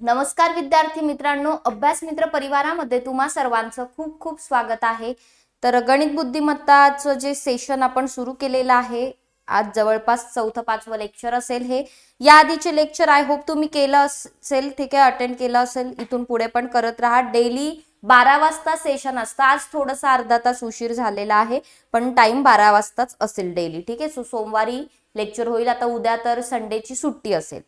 नमस्कार विद्यार्थी मित्रांनो अभ्यास मित्र परिवारामध्ये तुम्हा सर्वांचं खूप खूप स्वागत आहे. तर गणित बुद्धिमत्ताचं जे सेशन आपण सुरू केलेलं आहे आज जवळपास चौथं पाचवं लेक्चर असेल हे. या आधीचे लेक्चर आय होप तुम्ही केलं असेल ठीक आहे अटेंड केलं असेल इथून पुढे पण करत राहा. डेली बारा वाजता सेशन असतं. आज थोडासा अर्धा तास उशीर झालेला आहे पण टाइम बारा वाजताच असेल डेली ठीक आहे. सो सोमवारी लेक्चर होईल. आता उद्या तर संडेची सुट्टी असेल.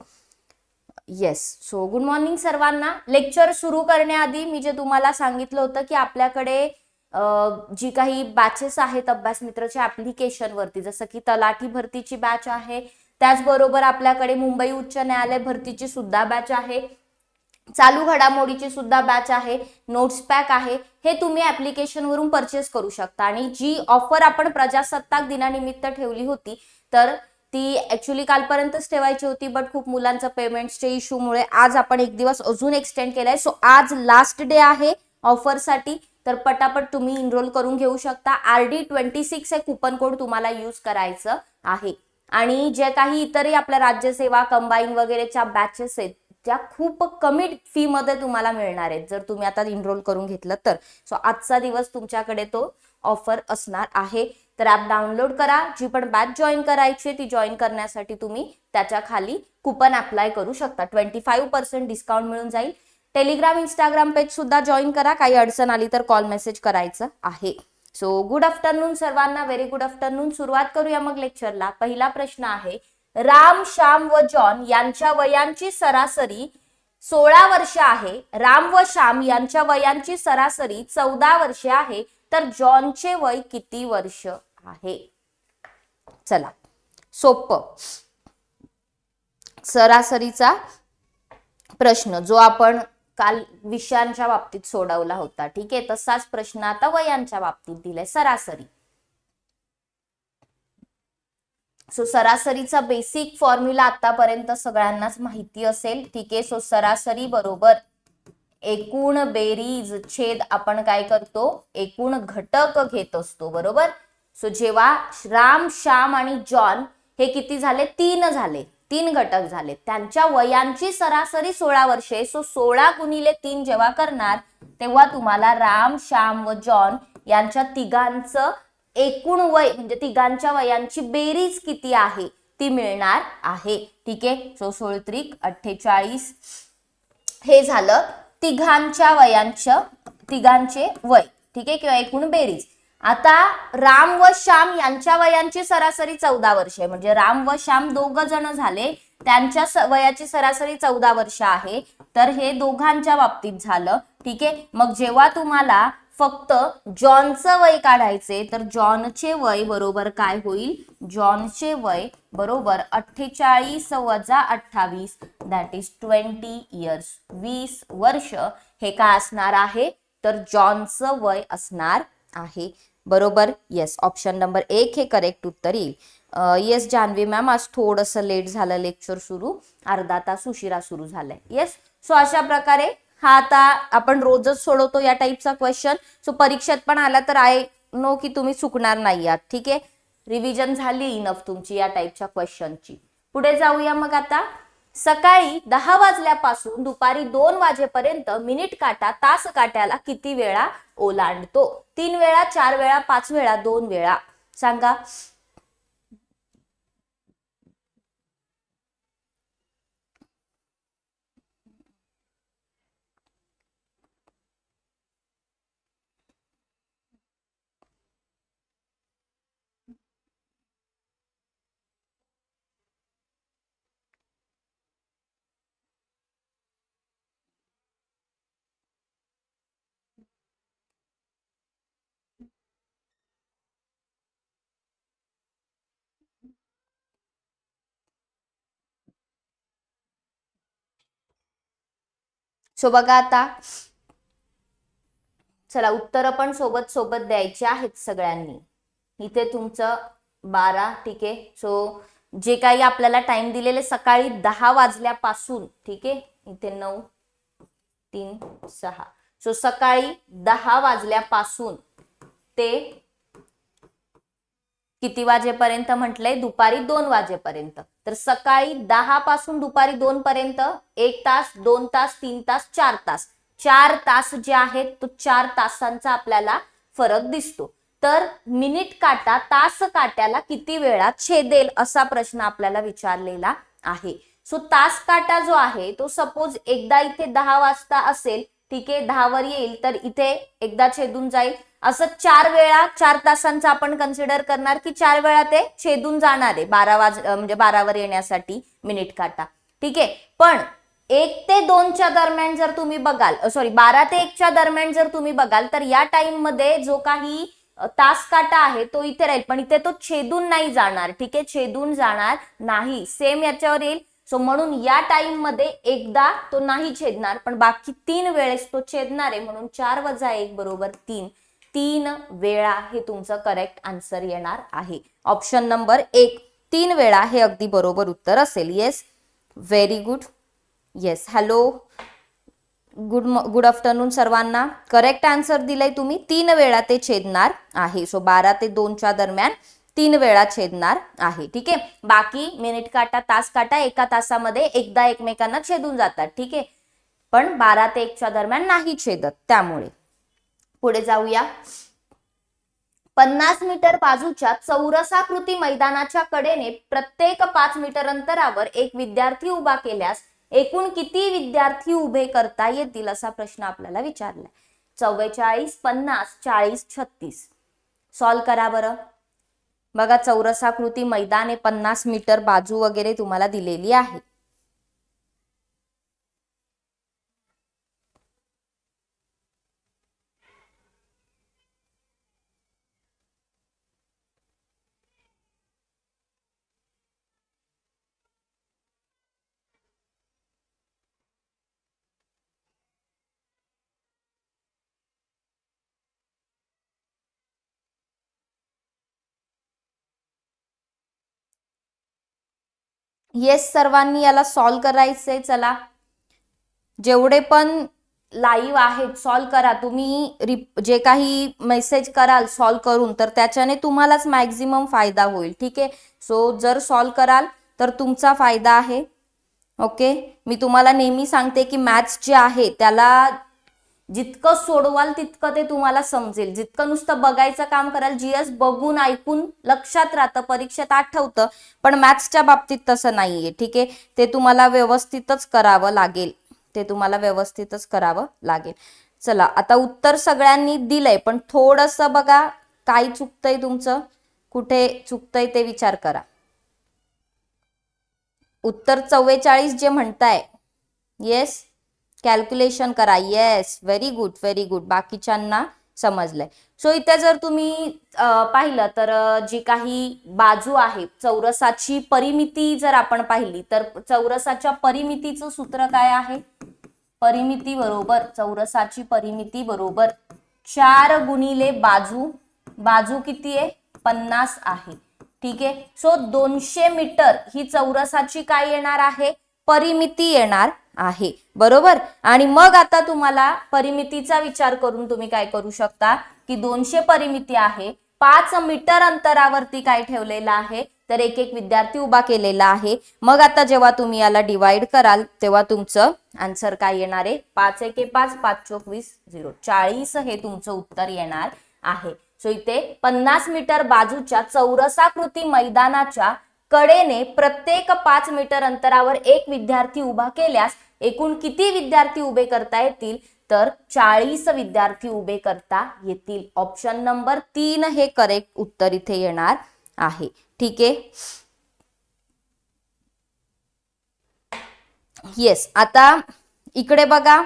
येस सो गुड मॉर्निंग सर्वांना. लेक्चर सुरू करण्याआधी मी जे तुम्हाला सांगितलं होतं की आपल्याकडे जी काही बॅचेस आहेत अभ्यास मित्रच्या ऍप्लिकेशनवरती जसं की तलाठी भरतीची बॅच आहे. त्याचबरोबर आपल्याकडे मुंबई उच्च न्यायालय भरतीची सुद्धा बॅच आहे. चालू घडामोडीची सुद्धा बॅच आहे. नोट्स पॅक आहे. हे तुम्ही ऍप्लिकेशन वरून परचेस करू शकता. आणि जी ऑफर आपण प्रजासत्ताक दिनानिमित्त ठेवली होती तर ती ऍक्च्युली कालपर्यंतच ठेवायची होती बट खूप मुलांचा पेमेंटच्या इश्यूमुळे आज आपण एक दिवस अजून एक्सटेंड केलाय. सो आज लास्ट डे आहे ऑफरसाठी तर पटापट तुम्ही इनरोल करून घेऊ शकता. आर डी ट्वेंटी सिक्स हे कुपन कोड तुम्हाला यूज करायचं आहे. आणि जे काही इतरही आपल्या राज्यसेवा कंबाईन वगैरेच्या बॅचेस आहेत त्या खूप कमी फी मध्ये तुम्हाला मिळणार आहेत जर तुम्ही आता इनरोल करून घेतलं तर. सो आजचा दिवस तुमच्याकडे तो ऑफर असणार आहे. तर ऍप डाउनलोड करा. जी पण बॅच जॉईन करायची आहे ती जॉईन करण्यासाठी तुम्ही त्याच्याखाली कुपन अप्लाय करू शकता. ट्वेंटी फाईव्ह पर्सेंट डिस्काउंट मिळून जाईल. टेलिग्राम इंस्टाग्राम पेज सुद्धा जॉईन करा. काही अडचण आली तर कॉल मेसेज करायचं आहे. सो गुड आफ्टरनून सर्वांना. व्हेरी गुड आफ्टरनून सुरुवात करूया मग लेक्चरला पहिला प्रश्न आहे राम श्याम व जॉन यांच्या वयांची सरासरी सोळा वर्ष आहे. राम व श्याम यांच्या वयांची सरासरी चौदा वर्षे आहे. तर जॉनचे वय किती वर्ष? आहे. चला सोप सरासरीचा प्रश्न जो आपण काल विषयांच्या बाबतीत सोडवला होता ठीक आहे? तसाच प्रश्न आता वयांच्या बाबतीत दिलाय सरासरी. सो सरासरीचा बेसिक फॉर्म्युला आतापर्यंत सगळ्यांनाच माहिती असेल ठीक आहे? सो सरासरी बरोबर एकूण बेरीज छेद आपण काय करतो? एकूण घटक घेत असतो बरोबर? सो जेव्हा राम श्याम आणि जॉन हे किती झाले? तीन झाले. तीन घटक झाले. त्यांच्या वयांची सरासरी सोळा वर्षे. सो सोळा गुणिले तीन जेव्हा करणार तेव्हा तुम्हाला राम श्याम व जॉन यांच्या तिघांचं एकूण वय म्हणजे तिघांच्या वयांची बेरीज किती आहे ती मिळणार आहे. ठीक आहे? सो सोळत्रिक अठ्ठेचाळीस हे झालं तिघांच्या वयांच तिघांचे वय. ठीक आहे? किंवा एकूण बेरीज. आता राम व श्याम यांच्या वयांची सरासरी चौदा वर्ष आहे. म्हणजे राम व श्याम दोघ जण झाले त्यांच्या वयाची सरासरी चौदा वर्ष आहे. तर हे दोघांच्या बाबतीत झालं. ठीक आहे? मग जेव्हा तुम्हाला फक्त जॉनचं वय काढायचे तर जॉनचे वय बरोबर काय होईल? जॉनचे वय बरोबर अठ्ठेचाळीस वजा अठ्ठावीस दॅट इज ट्वेंटी इयर्स वीस वर्ष हे काय असणार आहे? तर जॉनचं वय असणार आहे. बरोबर? येस ऑप्शन नंबर एक हे करेक्ट उत्तर येईल. येस जान्हवी मॅम आज थोडंसं लेट झालं लेक्चर सुरू. अर्धा तास उशिरा सुरू झालाय. येस सो अशा प्रकारे हा आता आपण रोजच सोडवतो या टाईपचा क्वेश्चन सो परीक्षेत पण आला तर आय नो की तुम्ही चुकणार नाही आहात. ठीक आहे? रिव्हिजन झाली इनफ तुमची या टाईपच्या क्वेश्चनची पुढे जाऊया मग आता. सकाळी दहा वाजल्यापासून दुपारी दोन वाजेपर्यंत मिनिट काटा तास काट्याला किती वेळा ओलांडतो? तीन वेळा चार वेळा पाच वेळा दोन वेळा? सांगा. सो बघा आता. चला उत्तर पण सोबत सोबत द्यायची आहेत सगळ्यांनी. इथे तुमचं बारा ठीक आहे. सो जे काही आपल्याला टाइम दिलेले सकाळी दहा वाजल्यापासून ठीक आहे. इथे नऊ तीन सहा. सो सकाळी दहा वाजल्यापासून ते किती वाजेपर्यंत म्हटलंय? दुपारी दोन वाजेपर्यंत. तर सकाळी दहा पासून दुपारी दोन पर्यंत एक तास दोन तास तीन तास चार तास. चार तास जे आहेत तो चार तासांचा आपल्याला फरक दिसतो. तर मिनिट काटा तास काट्याला किती वेळा छेदेल असा प्रश्न आपल्याला विचारलेला आहे. सो तास काटा जो आहे तो सपोज एकदा इथे दहा वाजता असेल ठीक? आहे दहावर येईल तर इथे एकदा छेदून जाईल. असं चार वेळा चार तासांचा आपण कन्सिडर करणार की चार वेळा ते छेदून जाणार आहे बारा वाज म्हणजे बारावर येण्यासाठी मिनिट काटा. ठीक? आहे पण एक ते दोनच्या दरम्यान जर तुम्ही बघाल सॉरी बारा ते एकच्या दरम्यान जर तुम्ही बघाल तर या टाइममध्ये जो काही तास काटा आहे तो इथे राहील. पण इथे तो छेदून नाही जाणार ठीक? आहे छेदून जाणार नाही. सेम याच्यावर येईल. सो म्हणून या टाइममध्ये एकदा तो नाही छेदणार पण बाकी तीन वेळेस तो छेदणार आहे म्हणून चार वजा एक बरोबर तीन. तीन वेळा हे तुमचं करेक्ट आन्सर येणार आहे. ऑप्शन नंबर एक तीन वेळा हे अगदी बरोबर उत्तर असेल. Yes very good yes hello good good afternoon सर्वांना. करेक्ट आन्सर दिलंय तुम्ही. तीन वेळा ते छेदणार आहे. सो बारा ते दोनच्या दरम्यान तीन वेळा छेदणार आहे. ठीक आहे? बाकी मिनिट काटा तास काटा एका तासामध्ये एकदा एकमेकांना छेदून जातात. ठीक आहे? पण बारा ते एकच्या दरम्यान नाही छेदत त्यामुळे. पुढे जाऊया. पन्नास मीटर बाजूच्या चौरसाकृती मैदानाच्या कडेने प्रत्येक पाच मीटर अंतरावर एक विद्यार्थी उभा केल्यास एकूण किती विद्यार्थी उभे करता येतील असा प्रश्न आपल्याला विचारलाय. चव्वेचाळीस पन्नास चाळीस छत्तीस. सॉल्व करा बरं. बघा चौरसाकृती मैदान आहे पन्नास मीटर बाजू वगैरे तुम्हाला दिलेली आहे. येस सर्वांनी याला सॉल्व करायचंय चला. जेवढे पण लाईव्ह आहेत सॉल्व करा. तुम्ही जे काही मेसेज कराल सॉल्व करून तर त्याच्याने तुम्हालाच मॅक्झिमम फायदा होईल ठीक आहे? सो जर सॉल्व कराल तर तुमचा फायदा आहे. ओके मी तुम्हाला नेहमी सांगते की मॅथ्स जे आहे त्याला जितकं सोडवाल तितकं ते तुम्हाला समजेल. जितकं नुसतं बघायचं काम कराल जीएस बघून ऐकून लक्षात राहतं परीक्षेत आठवतं पण मॅथ्सच्या बाबतीत तसं नाहीये ठीक आहे? ते तुम्हाला व्यवस्थितच करावं लागेल. ते तुम्हाला व्यवस्थितच करावं लागेल. चला आता उत्तर सगळ्यांनी दिलंय पण थोडंसं बघा काय चुकतंय तुमचं? कुठे चुकतंय ते विचार करा. उत्तर चव्वेचाळीस जे म्हणताय. येस कॅल्क्युलेशन करा. Yes very good very good बाकीच्यांना समजलंय. सो इथे जर तुम्ही पाहिलं तर जी काही बाजू आहे चौरसाची परिमिती जर आपण पाहिली तर चौरसाच्या परिमितीचं सूत्र काय आहे? परिमिती बरोबर चौरसाची परिमिती बरोबर चार गुणिले बाजू बाजू किती आहे? पन्नास आहे. ठीक आहे? सो दोनशे मीटर ही चौरसाची काय येणार आहे? परिमिती येणार. आहे. बरोबर? आणि मग आता तुम्हाला परिमितीचा विचार करून तुम्ही काय करू शकता? की दोनशे परिमिती आहे पाच मीटर अंतरावरती काय ठेवलेलं आहे तर एक एक विद्यार्थी उभा केलेला आहे. मग आता जेव्हा तुम्ही याला डिवाइड कराल तेव्हा तुमचं आन्सर काय येणार आहे? पाच एके पाच पाच चोक वीस झिरो चाळीस हे तुमचं उत्तर येणार आहे. सो इथे पन्नास मीटर बाजूच्या चौरसाकृती मैदानाच्या कडेने प्रत्येक पाच मीटर अंतरावर एक विद्यार्थी उभा केल्यास एकूण किती विद्यार्थी उभे करता येतील? तर चाळीस विद्यार्थी उभे करता येतील. ऑप्शन नंबर तीन हे करेक्ट उत्तर इथे येणार आहे. ठीक आहे? येस आता इकडे बघा.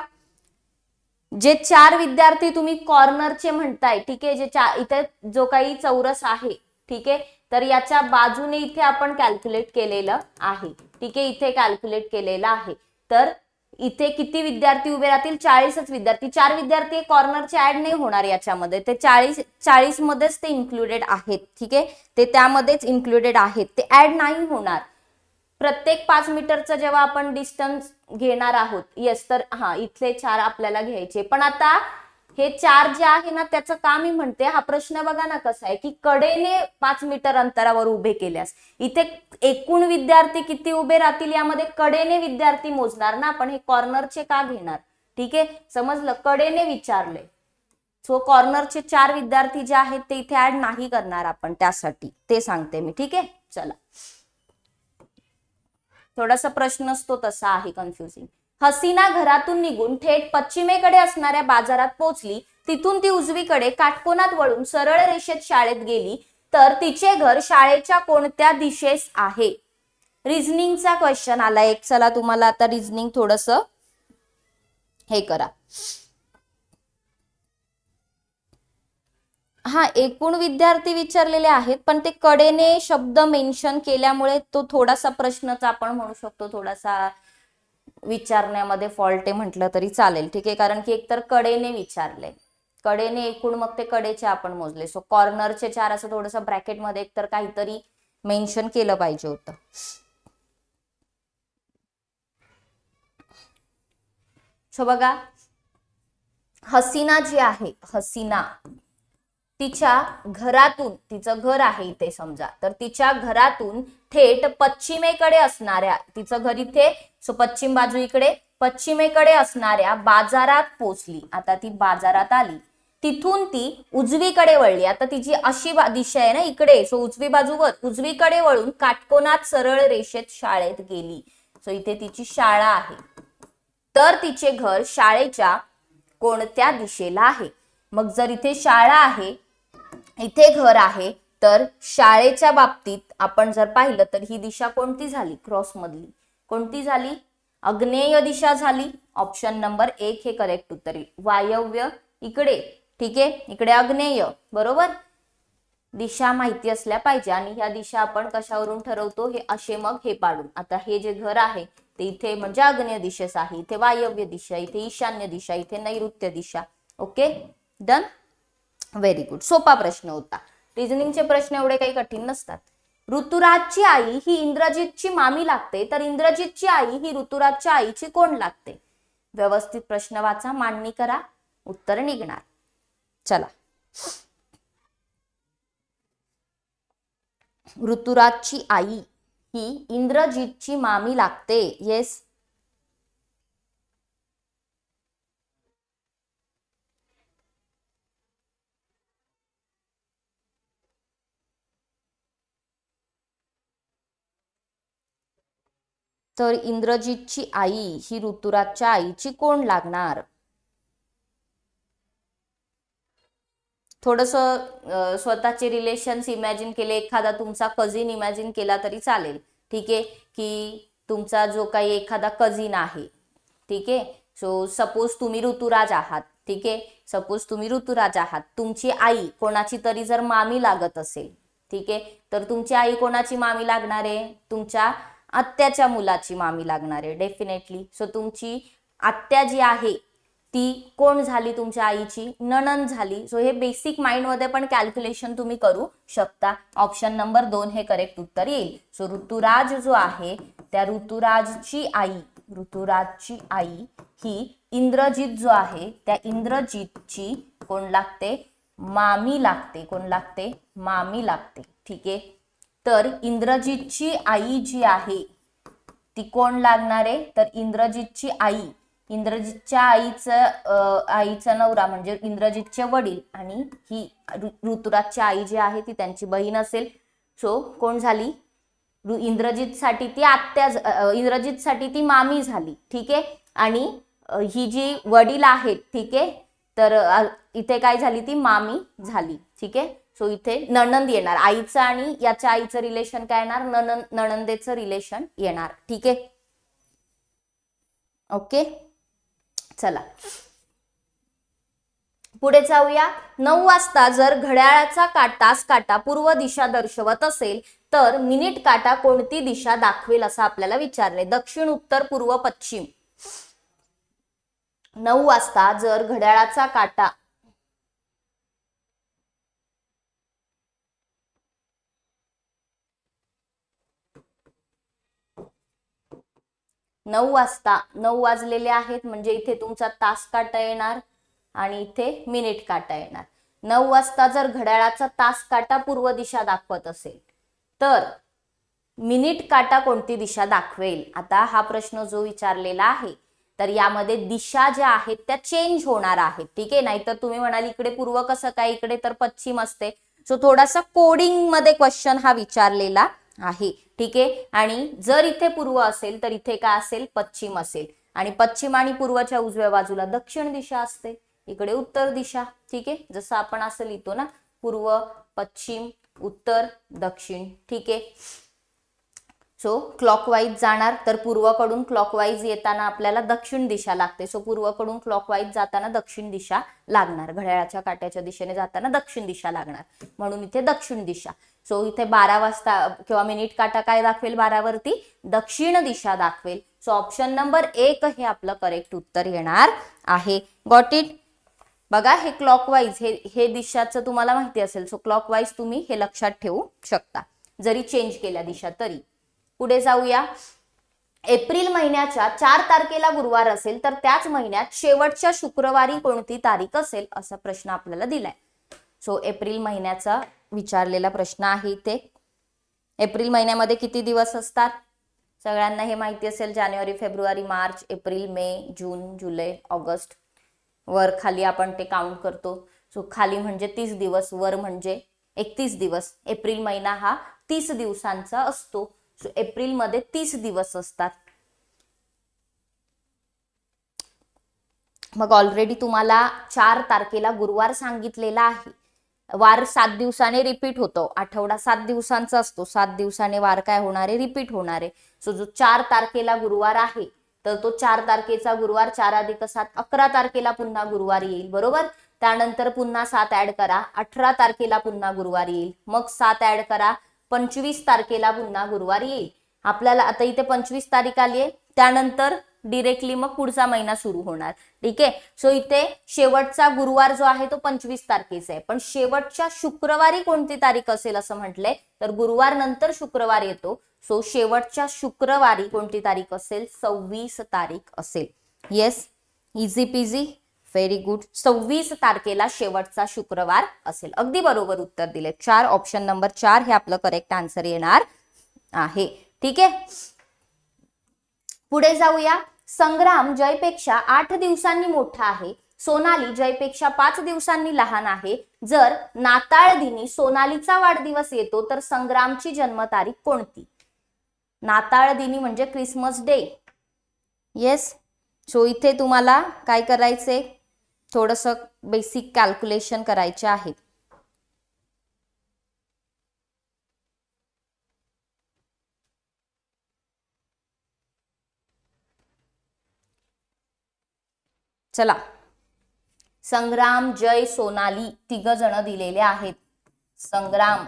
जे चार विद्यार्थी तुम्ही कॉर्नरचे म्हणताय ठीक आहे? जे चार इथे जो काही चौरस आहे ठीक आहे? तर याच्या बाजूने इथे आपण कॅल्क्युलेट केलेलं आहे. ठीक आहे? इथे कॅल्क्युलेट केलेलं आहे. तर इथे किती विद्यार्थी उभे राहतील? चाळीसच विद्यार्थी. चार विद्यार्थी कॉर्नरचे ऍड नाही होणार याच्यामध्ये. ते चाळीस चाळीस मध्येच ते इन्क्लुडेड आहेत. ठीक आहे? ते त्यामध्येच इन्क्लुडेड आहेत. ते ऍड नाही होणार. प्रत्येक पाच मीटरचं जेव्हा आपण डिस्टन्स घेणार आहोत येस तर हा इथले चार आपल्याला घ्यायचे. पण आता हे चार जे आहे ना त्याचं का मी म्हणते हा प्रश्न बघा ना कसा आहे की कडेने पाच मीटर अंतरावर उभे केल्यास इथे एकूण विद्यार्थी किती उभे राहतील यामध्ये कडेने विद्यार्थी मोजणार ना आपण हे कॉर्नरचे का घेणार? ठीक आहे? समजलं? कडेने विचारले. सो कॉर्नरचे चार विद्यार्थी जे आहेत ते इथे ऍड नाही करणार आपण त्यासाठी. ते सांगते मी ठीक आहे? चला. थोडासा प्रश्न असतो तसा आहे कन्फ्युजिंग हसीना घरातून निघून थेट पश्चिमेकडे असणाऱ्या बाजारात पोहोचली. तिथून ती उजवीकडे काटकोनात वळून सरळ रेषेत शाळेत गेली. तर तिचे घर शाळेच्या कोणत्या दिशेस आहे? रिझनिंगचा क्वेश्चन आला एक. चला तुम्हाला आता रिझनिंग थोडस हे करा. हा एकूण विद्यार्थी विचारलेले आहेत पण ते कडेने शब्द मेन्शन केल्यामुळे तो थोडासा प्रश्नच आपण म्हणू शकतो थोडासा विचारण्यामध्ये फॉल्ट आहे म्हटलं तरी चालेल. ठीक आहे? कारण की एकतर कडेने विचारले. कडेने एकूण मग ते कडेचे आपण मोजले. सो कॉर्नरचे चार असं थोडंसं ब्रॅकेटमध्ये एकतर काहीतरी मेन्शन केलं पाहिजे होतं. सो बघा. हसीना जी आहे हसीना. तिच्या घरातून तिचं घर आहे इथे समजा. तर तिच्या घरातून थेट पश्चिमेकडे असणाऱ्या तिचं घर इथे सो पश्चिम बाजू इकडे पश्चिमेकडे असणाऱ्या बाजारात पोचली. आता ती बाजारात आली. तिथून ती उजवीकडे वळली. आता तिची अशी दिशा आहे ना इकडे सो उजवी बाजूवर उजवीकडे वळून काटकोनात सरळ रेषेत शाळेत गेली. सो इथे तिची शाळा आहे. तर तिचे घर शाळेच्या कोणत्या दिशेला आहे? मग जर इथे शाळा आहे इथे घर आहे तर शाळेच्या बाबतीत आपण जर पाहिलं तर ही दिशा कोणती झाली? क्रॉस मधली. कोणती झाली? अग्नेय दिशा झाली. ऑप्शन नंबर एक हे करेक्ट उत्तर येईल वायव्य इकडे. ठीक आहे? इकडे अग्नेय. बरोबर? दिशा माहिती असल्या पाहिजे आणि ह्या दिशा आपण कशावरून ठरवतो? हे असे मग हे पाडून. आता हे जे घर आहे ते इथे म्हणजे अग्नेय दिशेस आहे. इथे वायव्य दिशा इथे ईशान्य दिशा इथे नैऋत्य दिशा. ओके? डन व्हेरी गुड सोपा प्रश्न होता. रिझनिंगचे प्रश्न एवढे काही कठीण नसतात. ऋतुराजची आई ही इंद्रजितची मामी लागते तर इंद्रजितची आई ही ऋतुराजच्या आईची कोण लागते? व्यवस्थित प्रश्न वाचा मांडणी करा उत्तर निघणार. चला. ऋतुराजची आई ही इंद्रजितची मामी लागते. येस तर इंद्रजितची आई ही ऋतुराजच्या आईची कोण लागणार? थोडस स्वतःचे रिलेशन्स इमॅजिन केले एखादा तुमचा कझिन इमॅजिन केला तरी चालेल. ठीक आहे? की तुमचा जो काही एखादा कझिन आहे ठीक आहे? सो सपोज तुम्ही ऋतुराज आहात ठीक आहे? सपोज तुम्ही ऋतुराज आहात. तुमची आई कोणाची तरी जर मामी लागत असेल ठीक आहे? तर तुमची आई कोणाची मामी लागणार आहे? तुमच्या आत्याच्या मुलाची मामी लागणार आहे डेफिनेटली सो तुमची आत्या जी आहे ती कोण झाली तुमच्या आईची? नणन झाली. सो हे बेसिक माइंडमध्ये पण कॅल्क्युलेशन तुम्ही करू शकता. ऑप्शन नंबर दोन हे करेक्ट उत्तर येईल. सो ऋतुराज जो आहे त्या ऋतुराजची आई ऋतुराजची आई ही इंद्रजित जो आहे त्या इंद्रजितची कोण लागते? मामी लागते. कोण लागते? मामी लागते. ठीक आहे? तर इंद्रजितची आई जी आहे ती कोण लागणार आहे? तर इंद्रजितची आई. इंद्रजितच्या आईचं आईचा नवरा म्हणजे इंद्रजितचे वडील आणि ही ऋतुराजची आई जी आहे ती त्यांची बहीण असेल. सो कोण झाली? इंद्रजितसाठी ती आत्या इंद्रजितसाठी ती मामी झाली ठीक आहे? आणि ही जी वडील आहेत ठीक आहे? तर इथे काय झाली? ती मामी झाली ठीक आहे? सो इथे नणंद येणार. आईचं आणि याच्या आईचं रिलेशन काय येणार? नणंद नणंदेचं रिलेशन येणार. ठीक आहे? ओके चला. पुढे जाऊया. नऊ वाजता जर घड्याळाचा काट तास काटा पूर्व दिशा दर्शवत असेल तर मिनिट काटा कोणती दिशा दाखवेल असं आपल्याला विचारले दक्षिण उत्तर पूर्व पश्चिम. नऊ वाजता जर घड्याळाचा काटा नऊ वाजता नऊ वाजलेले आहेत म्हणजे इथे तुमचा तास काटा येणार आणि इथे मिनिट काटा येणार. नऊ वाजता जर घड्याळाचा तास काटा पूर्व दिशा दाखवत असेल तर मिनिट काटा कोणती दिशा दाखवेल? आता हा प्रश्न जो विचारलेला आहे तर यामध्ये दिशा ज्या आहेत त्या चेंज होणार आहेत. ठीक आहे? नाहीतर तुम्ही म्हणाल इकडे पूर्व कसं काय? इकडे तर पश्चिम असते. सो थोडासा कोडिंगमध्ये क्वेश्चन हा विचारलेला आहे. ठीक आहे? आणि जर इथे पूर्व असेल तर इथे काय असेल? पश्चिम असेल. आणि पश्चिम आणि पूर्वच्या उजव्या बाजूला दक्षिण दिशा असते. इकडे उत्तर दिशा ठीक आहे? जसं आपण असं लिहितो ना पूर्व पश्चिम उत्तर दक्षिण ठीक आहे? सो क्लॉकवाईज जाणार तर पूर्वकडून क्लॉकवाईज येताना आपल्याला दक्षिण दिशा लागते. सो पूर्वकडून क्लॉकवाईज जाताना दक्षिण दिशा लागणार. घड्याळाच्या काट्याच्या दिशेने जाताना दक्षिण दिशा लागणार. म्हणून इथे दक्षिण दिशा. सो इथे बारा वाजता किंवा मिनिट काटा काय दाखवेल बारावरती? दक्षिण दिशा दाखवेल. सो ऑप्शन नंबर एक हे आपलं करेक्ट उत्तर येणार आहे. गॉट इट बघा हे क्लॉकवाईज हे हे दिशाचं तुम्हाला माहिती असेल. सो क्लॉकवाईज तुम्ही हे लक्षात ठेवू शकता. जरी चेंज केल्या दिशा तरी. पुढे जाऊया. एप्रिल महिन्याच्या चार तारखेला गुरुवार असेल तर त्याच महिन्यात शेवटच्या शुक्रवारी कोणती तारीख असेल असा प्रश्न आपल्याला दिलाय. सो एप्रिल महिन्याचा विचारलेला प्रश्न आहे इथे. एप्रिल महिन्यामध्ये किती दिवस असतात? सगळ्यांना हे माहिती असेल जानेवारी फेब्रुवारी मार्च एप्रिल मे जून जुलै ऑगस्ट. वर खाली आपण ते काउंट करतो. सो खाली म्हणजे तीस दिवस वर म्हणजे एकतीस दिवस. एप्रिल महिना हा तीस दिवसांचा असतो. सो एप्रिलमध्ये तीस दिवस असतात. मग ऑलरेडी तुम्हाला चार तारखेला गुरुवार सांगितलेला आहे. वार सात दिवसाने रिपीट होतो. आठवडा सात दिवसांचा असतो. सात दिवसाने वार काय होणार? आहे रिपीट होणार. आहे सो जो चार तारखेला गुरुवार आहे तर तो चार तारखेचा गुरुवार चार अधिक सात अकरा तारखेला पुन्हा गुरुवार येईल. बरोबर? त्यानंतर पुन्हा सात ऍड करा. अठरा तारखेला पुन्हा गुरुवार येईल. मग सात ऍड करा. पंचवीस तारखेला पुन्हा गुरुवार येईल. आपल्याला आता इथे पंचवीस तारीख आली आहे. त्यानंतर डिरेक्टली मग पुढचा महिना सुरू होणार. ठीक? आहे सो इथे शेवटचा गुरुवार जो आहे तो पंचवीस तारखेचा आहे. पण शेवटच्या शुक्रवारी कोणती तारीख असेल असं म्हटलंय? तर गुरुवार नंतर शुक्रवार येतो. सो शेवटच्या शुक्रवारी कोणती तारीख असेल? सव्वीस तारीख असेल. Yes easy peasy very good सव्वीस तारखेला शेवटचा शुक्रवार असेल. अगदी बरोबर उत्तर दिले चार ऑप्शन नंबर चार हे आपलं करेक्ट आन्सर येणार आहे. ठीक? आहे पुढे जाऊया. संग्राम जयपेक्षा आठ दिवसांनी मोठा आहे. सोनाली जयपेक्षा पाच दिवसांनी लहान आहे. जर नाताळ दिनी सोनालीचा वाढदिवस येतो तर संग्रामची जन्मतारीख कोणती? नाताळ दिनी म्हणजे क्रिसमस डे. येस सो इथे तुम्हाला काय करायचे थोडस बेसिक कॅल्क्युलेशन करायचे आहे. चला. संग्राम जय सोनाली तिघ जण दिलेले आहेत. संग्राम.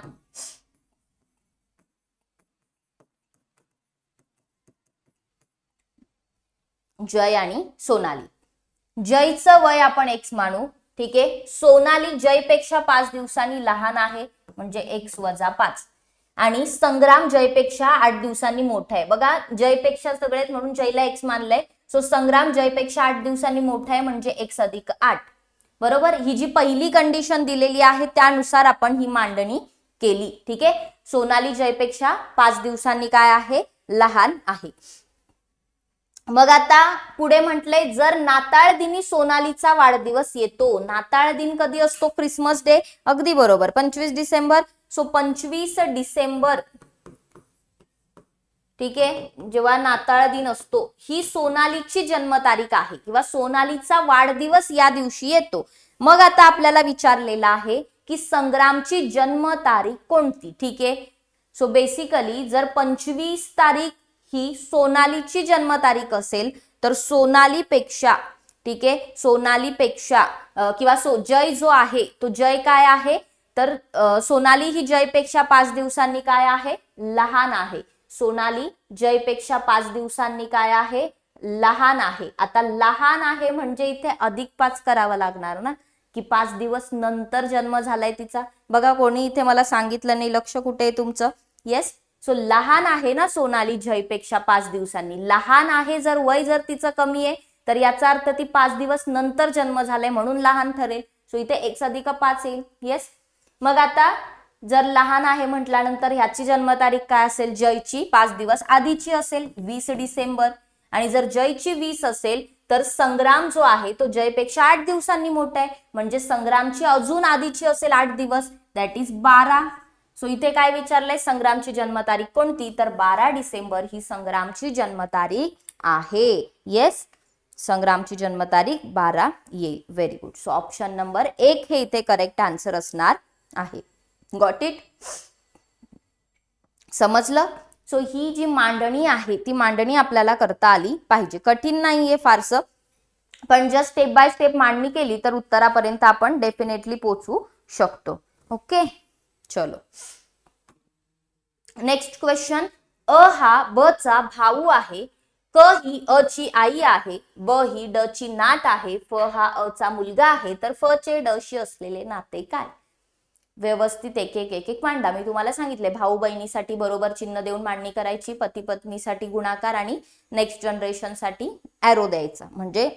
जय आणि सोनाली. जयचं वय आपण एक्स मानू. ठीक आहे? सोनाली जयपेक्षा पाच दिवसांनी लहान आहे म्हणजे एक्स वजा पाच. आणि संग्राम जयपेक्षा आठ दिवसांनी मोठा आहे. बघा जयपेक्षा सगळेच म्हणून जयला एक्स मानलंय. सो संग्राम जयपेक्षा आठ दिवसांनी मोठा आहे म्हणजे एक्स अधिक आठ. बरोबर? ही जी पहिली कंडिशन दिलेली आहे त्यानुसार आपण ही मांडणी केली. ठीक आहे? सोनाली जयपेक्षा पाच दिवसांनी काय आहे? लहान आहे. मग आता पुढे म्हटलंय जर नाताळ दिनी सोनालीचा वाढदिवस येतो नाताळ दिन कधी असतो? Christmas day? अगदी बरोबर. पंचवीस डिसेंबर? सो पंचवीस डिसेंबर ठीक आहे? जेव्हा नाताळ दिन असतो ही सोनालीची जन्मतारीख आहे किंवा सोनालीचा वाढदिवस या दिवशी येतो. मग आता आपल्याला विचारलेला आहे की संग्रामची जन्मतारीख कोणती? ठीक आहे? सो बेसिकली जर पंचवीस तारीख ही सोनालीची जन्मतारीख असेल तर सोनालीपेक्षा ठीक आहे? सोनालीपेक्षा किंवा सो जय जो आहे तो जय काय आहे? तर सोनाली ही जयपेक्षा पाच दिवसांनी काय आहे? लहान आहे. सोनाली जयपेक्षा पाच दिवसांनी काय आहे? लहान आहे. आता लहान आहे म्हणजे इथे अधिक पाच करावं लागणार ना? की पाच दिवस नंतर जन्म झालाय तिचा? बघा कोणी इथे मला सांगितलं नाही. लक्ष कुठे आहे तुमचं? येस सो लहान आहे ना सोनाली जयपेक्षा पाच दिवसांनी? लहान आहे जर वय जर तिचं कमी आहे तर याचा अर्थ ती पाच दिवस नंतर जन्म झालाय म्हणून लहान ठरेल. सो इथे एक्स अधिक पाच येईल. येस मग आता जर लहान आहे म्हटल्यानंतर ह्याची जन्मतारीख काय असेल? जयची. पाच दिवस आधीची असेल वीस डिसेंबर. आणि जर जयची वीस असेल तर संग्राम जो आहे तो जयपेक्षा आठ दिवसांनी मोठा आहे. म्हणजे संग्रामची अजून आधीची असेल आठ दिवस दॅट इज बारा. सो इथे काय विचारलंय? संग्रामची जन्मतारीख कोणती? तर बारा डिसेंबर ही संग्रामची जन्मतारीख आहे. येस संग्रामची जन्मतारीख बारा. येईल very good so option number एक हे इथे करेक्ट आन्सर असणार आहे. गॉट इट समजलं? सो ही जी मांडणी आहे ती मांडणी आपल्याला करता आली पाहिजे. कठीण नाहीये फारसं. पण जर स्टेप बाय स्टेप मांडणी केली तर उत्तरापर्यंत आपण डेफिनेटली पोचू शकतो. ओके चलो. नेक्स्ट क्वेश्चन अ हा ब चा भाऊ आहे. क ही अ ची आई आहे. ब ही ड ची नात आहे. फ हा अ चा मुलगा आहे. तर फ चे ड शी असलेले नाते काय? व्यवस्थित एक एक एक एक मांडा. मी तुम्हाला सांगितले भाऊ बहिणीसाठी बरोबर चिन्ह देऊन मांडणी करायची पती पत्नीसाठी गुणाकार आणि नेक्स्ट जनरेशनसाठी ॲरो द्यायचा. म्हणजे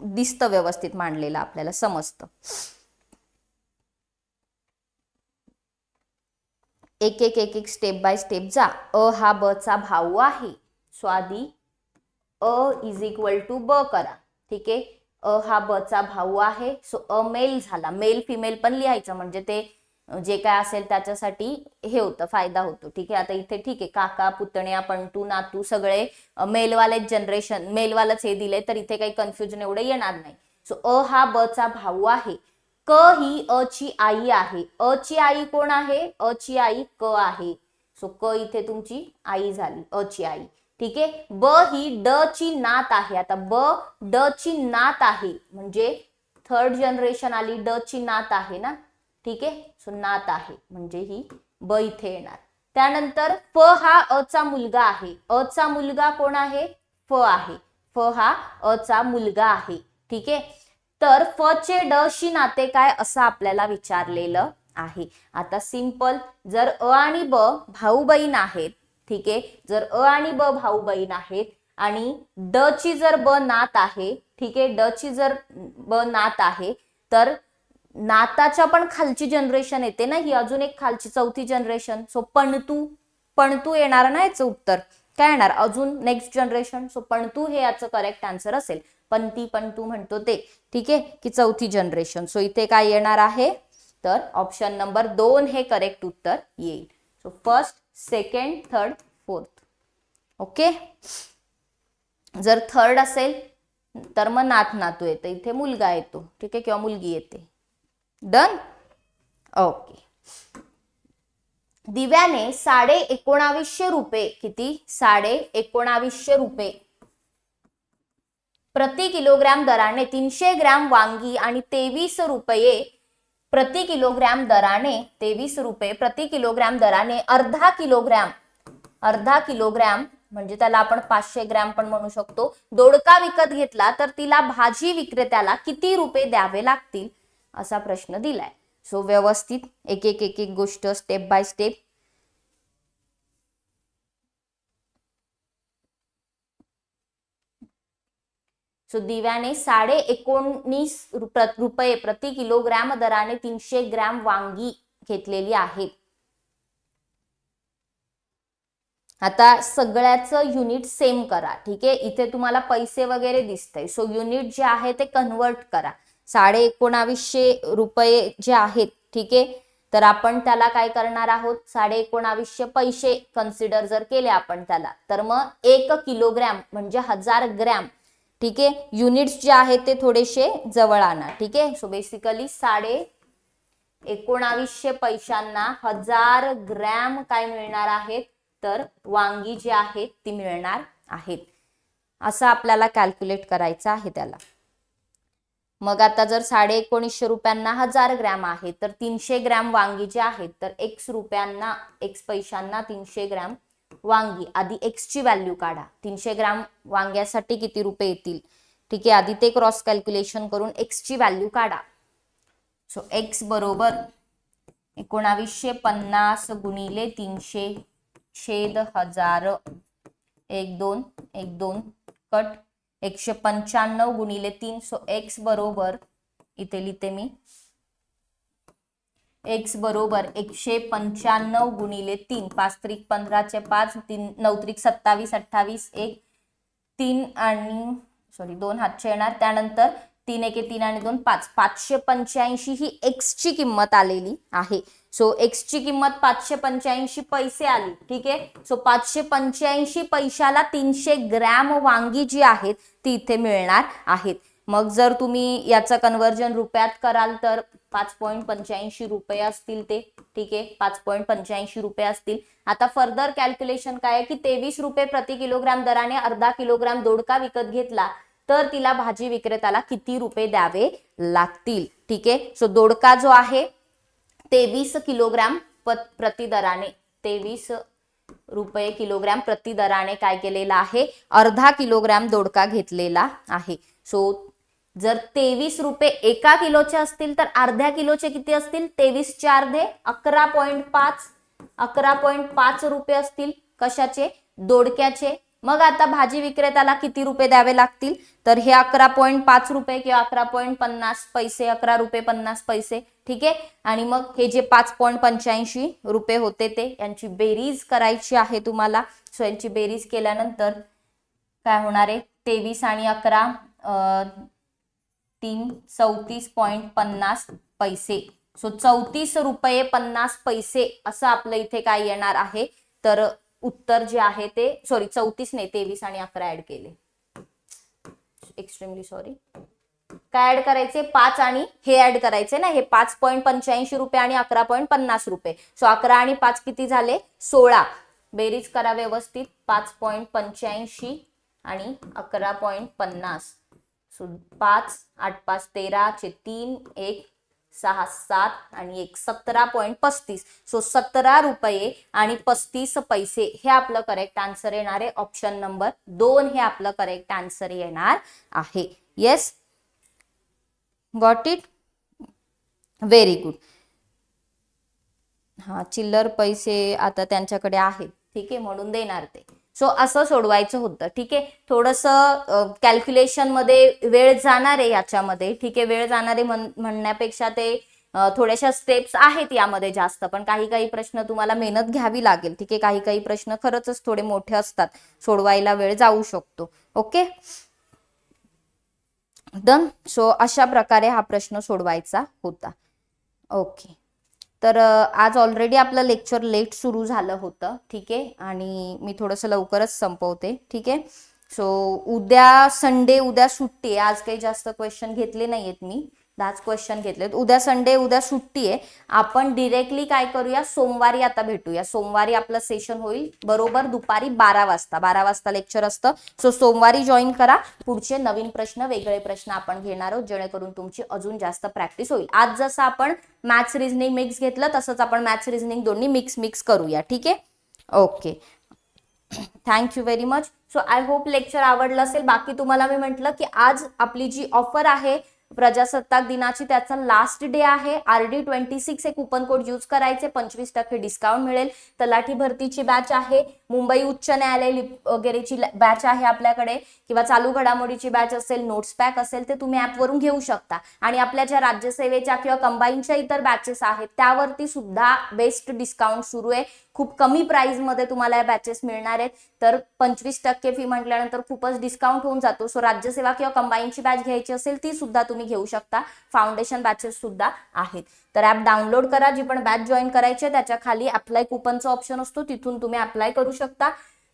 दिसतं व्यवस्थित मांडलेलं आपल्याला समजतं. एक एक एक एक स्टेप बाय स्टेप जा. अ हा ब चा भाऊ आहे. स्वादी अ इज इक्वल टू ब करा. ठीक आहे? अ हा ब चा भाऊ आहे. सो अ मेल झाला. मेल फिमेल पण लिहायचं. म्हणजे ते जे काय असेल त्याच्यासाठी हे होतं फायदा होतो. ठीक आहे? आता इथे ठीक आहे. काका पुतण्या पंटू नातू सगळे मेलवालेच जनरेशन मेलवालच हे दिले तर इथे काही कन्फ्युजन एवढं येणार नाही. सो अ हा ब चा भाऊ आहे. क ही अ ची आई आहे. अ ची आई कोण आहे? अ ची आई क आहे. सो क इथे तुमची आई झाली. अ ची आई. ठीक आहे? ब ही ड ची नात आहे. आता ब ड ची नात आहे. म्हणजे थर्ड जनरेशन आली ड ची नात आहे ना? ठीक आहे? सो नात आहे. म्हणजे ही ब इथे येणार. त्यानंतर फ हा अ चा मुलगा आहे. अ चा मुलगा कोण आहे? फ आहे. फ हा अ चा मुलगा आहे. ठीक आहे? तर फ चे ड शी नाते काय असं आपल्याला विचारलेलं आहे. आता सिंपल जर अ आणि ब भाऊ बहीण आहेत ठीक आहे? जर अ आणि ब भाऊ बहीण आहेत आणि ड ची जर ब नात आहे ठीक आहे? ड ची जर ब नात आहे तर नाताच्या पण खालची जनरेशन येते ना ही? अजून एक खालची चौथी जनरेशन सो पणतू पणतू येणार ना याचं उत्तर? काय येणार? अजून नेक्स्ट जनरेशन सो पणतू हे याचं करेक्ट आन्सर असेल. पंती पणतू म्हणतो ते. ठीक आहे? की चौथी जनरेशन सो इथे काय येणार आहे? तर ऑप्शन नंबर दोन हे करेक्ट उत्तर येईल. So first second third fourth okay जर थर्ड असेल तर मग नात नातू येतं. इथे मुलगा येतो. ठीक आहे? किंवा मुलगी येते. डन ओके दिव्याने साडे एकोणावीसशे रुपये किती? साडे एकोणावीसशे रुपये. प्रति किलोग्रॅम दराने तीनशे ग्रॅम वांगी आणि तेवीस रुपये प्रति किलोग्रॅम दराने तेवीस रुपये प्रति किलोग्रॅम दराने अर्धा किलोग्रॅम. अर्धा किलोग्रॅम म्हणजे त्याला आपण पाचशे ग्रॅम पण म्हणू शकतो. दोडका विकत घेतला तर तिला भाजी विक्रेत्याला किती रुपये द्यावे लागतील? असा प्रश्न दिलाय. सो व्यवस्थित एक एक एक एक गोष्ट स्टेप बाय स्टेप सो दिव्याने साडे एकोणीस रुपये प्रति किलोग्रॅम दराने तीनशे ग्रॅम वांगी घेतलेली आहेत आता सगळ्याचं युनिट सेम करा ठीक आहे? इथे तुम्हाला पैसे वगैरे दिसतंय. सो युनिट जे आहे ते कन्वर्ट करा. साडे एकोणावीसशे रुपये जे आहेत ठीक आहे? तर आपण त्याला काय करणार आहोत? साडे एकोणावीसशे पैसे कन्सिडर जर केले आपण त्याला तर मग एक किलोग्रॅम म्हणजे हजार ग्रॅम ठीक आहे? युनिट्स जे आहेत ते थोडेसे जवळ आणा ठीक आहे? सो बेसिकली साडे एकोणावीसशे पैशांना हजार ग्रॅम काय मिळणार आहेत? तर वांगी जी आहेत ती मिळणार आहेत. असं आपल्याला कॅल्क्युलेट करायचं आहे त्याला. मग आता जर साडे एकोणीसशे रुपयांना हजार ग्रॅम आहे तर तीनशे ग्रॅम वांगी जे आहेत तर एक्स रुपयांना एक्स पैशांना तीनशे ग्रॅम वांगी. आधी एक्स ची व्हॅल्यू काढा. तीनशे ग्रॅम वांग्यासाठी किती रुपये येतील? ठीक आहे आधी ते क्रॉस कॅल्क्युलेशन करून एक्स ची व्हॅल्यू काढा. सो एक्स बरोबर एकोणावीसशे पन्नास गुणिले तीनशे छेद हजार एक दोन एक दोन कट एकशे पंच्याण्णव गुणिले तीन सो एक्स बरोबर इथे लिहिते मी. एक्स बरोबर एकशे पंच्याण्णव गुणिले तीन पाच त्रिक पंधराचे पाच तीन नऊ त्रिक सत्तावीस अठ्ठावीस एक तीन आणि सॉरी दोन हातचे येणार. त्यानंतर तीन एके तीन आणि दोन पाच. पाचशे पंच्याऐंशी ही एक्सची किंमत आलेली आहे. सो एक्स ची किंमत पाचशे पंच्याऐंशी पैसे आली ठीक आहे? सो पाचशे पंच्याऐंशी पैशाला तीनशे ग्रॅम वांगी जी आहेत ती इथे मिळणार आहेत. मग जर तुम्ही याचं कन्वर्जन रुपयात कराल तर पाच पॉईंट पंच्याऐंशी रुपये असतील ते ठीक आहे? पाच पॉईंट पंच्याऐंशी रुपये असतील. आता फर्दर कॅल्क्युलेशन काय आहे की तेवीस रुपये प्रति किलोग्राम दराने अर्धा किलोग्राम दोडका विकत घेतला तर तिला भाजी विक्रेत्याला किती रुपये द्यावे लागतील ठीक आहे? सो दोडका जो आहे तेवीस किलोग्रॅम प्रतिदराने तेवीस रुपये किलोग्रॅम प्रतिदराने काय केलेला आहे? अर्धा किलोग्रॅम दोडका घेतलेला आहे. सो जर तेवीस रुपये एका किलोचे असतील तर अर्ध्या किलोचे किती असतील? तेवीसचे अर्धे अकरा पॉईंट पाच अकरा पॉईंट पाच रुपये असतील. कशाचे? दोडक्याचे. मग आता भाजी विक्रेत्याला किती रुपये द्यावे लागतील? तर हे अकरा पॉईंट पाच रुपये किंवा अकरा पॉईंट पन्नास पैसे अकरा रुपये पन्नास पैसे ठीक आहे? आणि मग हे जे पाच पॉईंट पंच्याऐंशी रुपये होते ते यांची बेरीज करायची आहे तुम्हाला. सो यांची बेरीज केल्यानंतर काय होणार आहे? तेवीस आणि अकरा तीन चौतीस पॉईंट पन्नास पैसे. सो चौतीस रुपये पन्नास पैसे असं आपलं इथे काय येणार आहे? तर उत्तर जे आहे ते सॉरी चौतीस नाही तेवीस आणि अकरा ऍड केले. एक्स्ट्रीमली सॉरी काय ऍड करायचे? पाच आणि हे ऍड करायचे ना? हे पाच पॉईंट पंच्याऐंशी रुपये आणि अकरा पॉईंट पन्नास रुपये. सो अकरा आणि पाच किती झाले? सोळा. बेरीज करा व्यवस्थित. पाच पॉईंट पंच्याऐंशी आणि अकरा पॉईंट पन्नास. सो पाच आठ पाच तेराचे तीन एक सहा सात आणि एक सतरा पॉईंट पस्तीस. सो सतरा रुपये आणि पस्तीस पैसे हे आपलं करेक्ट आन्सर येणार आहे. ऑप्शन नंबर दोन हे आपलं करेक्ट आन्सर येणार आहे. Yes got it very good हा चिल्लर पैसे आता त्यांच्याकडे आहेत. ठीक आहे म्हणून देणार ते. सो असं सोडवायचं होतं. ठीक आहे? थोडस कॅल्क्युलेशनमध्ये वेळ जाणार आहे याच्यामध्ये. ठीक आहे? वेळ जाणार आहे म्हणण्यापेक्षा ते थोड्याशा स्टेप्स आहेत यामध्ये जास्त. पण काही काही प्रश्न तुम्हाला मेहनत घ्यावी लागेल. ठीक आहे? काही काही प्रश्न खरंच थोडे मोठे असतात. सोडवायला वेळ जाऊ शकतो. ओके? डन सो अशा प्रकारे हा प्रश्न सोडवायचा होता. ओके. तर आज ऑलरेडी आपलं लेक्चर लेट सुरू झालं होतं ठीक आहे? आणि मी थोडंसं लवकरच संपवते ठीक आहे? सो उद्या संडे उद्या सुट्टी आज काही जास्त क्वेश्चन घेतले नाही आहेत मी. दहाच क्वेश्चन घेतलेत उद्या संडे उद्या सुट्टी आहे. आपण डिरेक्टली काय करूया? सोमवारी आता भेटूया. सोमवारी आपलं सेशन होईल बरोबर दुपारी बारा वाजता. बारा वाजता लेक्चर असतं. सो सोमवारी जॉईन करा. पुढचे नवीन प्रश्न वेगळे प्रश्न आपण घेणार आहोत जेणेकरून तुमची अजून जास्त प्रॅक्टिस होईल. आज जसं आपण मॅथ्स रिझनिंग मिक्स घेतलं तसंच आपण मॅथ्स रिझनिंग दोन्ही मिक्स मिक्स करूया. ठीक आहे? Okay thank you very much so I hope lecture आवडलं असेल. बाकी तुम्हाला मी म्हटलं की आज आपली जी ऑफर आहे प्रजासत्ताक दिनाची त्याचा लास्ट डे आहे. आर डी ट्वेंटी सिक्स हे कुपन कोड यूज करायचे. पंचवीस टक्के डिस्काउंट मिळेल. तलाठी भरतीची बॅच आहे. मुंबई उच्च न्यायालय लिप- वगैरेची बॅच आहे आपल्याकडे. किंवा चालू घडामोडीची बॅच असेल नोट्स पॅक असेल ते तुम्ही ॲपवरून घेऊ शकता. आणि आपल्या ज्या राज्यसेवेच्या किंवा कंबाईनच्या इतर बॅचेस आहेत त्यावरती सुद्धा बेस्ट डिस्काउंट सुरू आहे. खूप कमी प्राइसमध्ये तुम्हाला या बॅचेस मिळणार आहेत. तर पंचवीस टक्के फी म्हटल्यानंतर खूपच डिस्काउंट होऊन जातो. सो राज्यसेवा किंवा कंबाईनची बॅच घ्यायची असेल ती सुद्धा तुम्ही घेऊ शकता. फाउंडेशन बॅचेस सुद्धा आहेत. तर ऍप डाउनलोड करा. जी पण बॅच जॉईन करायची आहे त्याच्याखाली अप्लाय कुपनचा ऑप्शन असतो. तिथून तुम्ही अप्लाय करू शकता.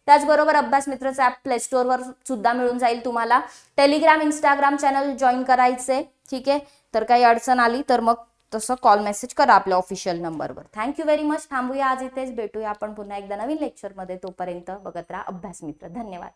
त्याचबरोबर अभ्यास मित्रचं ऍप प्ले स्टोअरवर सुद्धा मिळून जाईल तुम्हाला. टेलिग्राम इंस्टाग्राम चॅनल जॉईन करायचे. ठीक आहे? तर काही अडचण आली तर मग तसं कॉल मेसेज करा आपल्या ऑफिशियल नंबरवर थँक्यू व्हेरी मच थांबूया. आज इथेच भेटूया. आपण पुन्हा एकदा नवीन लेक्चरमध्ये तोपर्यंत बघत राहा. अभ्यास मित्र. धन्यवाद.